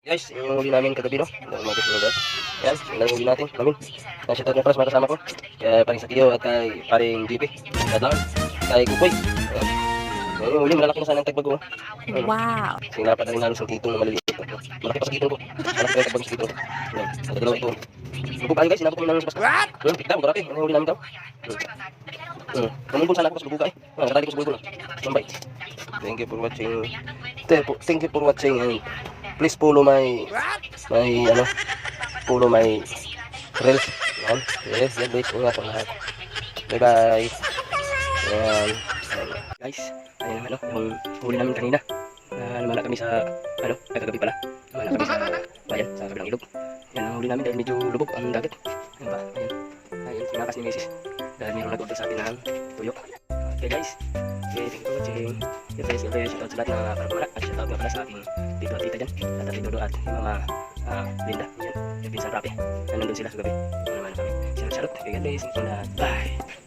Guys, yung huli namin kagabi, no? Umagas na guys. Yan, lang yung huli natin. Namin. Yan, shoutout nga pala sa mga kasama ko. Kaya paring Sakiyo at kay paring JP. Dadlaan. Kay Kukoy. Yan, yung huli, malalaki na sana ang tagbago. Wow. Sinapat na rin namin sa kitong na maliliit. Malaki pa sa kitong ko. Malaki pa yung sa kitong. Yan, sa dalawa ito. Kayo guys, sinabot ko namin sa paska. Hmm, pikta, grabe. Ano yung huli namin daw? Hmm. Hmm. Namumbol sana ako sa lubog ka eh. Ah, nakatali ko sa bulbul. Sambay. Thank you for watching. Thank you for watching and please follow my my ano follow my reels. Yan. Yes, yan guys. Ingat ang lahat. Bye bye. Yan. Guys, ayun naman ano, yung huli namin kanina. Na lumala kami sa ano, kagabi pala. Lumala kami sa bayan, sa kabilang ilog. Yan ang huli namin dahil medyo lubog ang dagat. Ano ba? Ayun. Ayun, sinakas ni Mrs. Dahil mayroong nag-order sa akin ng tuyo. Okay guys, okay, thank you for watching. Yung guys, shoutout sa lahat ng mga parang at shoutout nga pala sa ating tito at tita dyan. At at tito at yung mga ah, Linda, yan, yung pinsan rapi. Na nandun sila sa gabi. Ano naman kami. Shoutout, shoutout. Okay guys. Bye!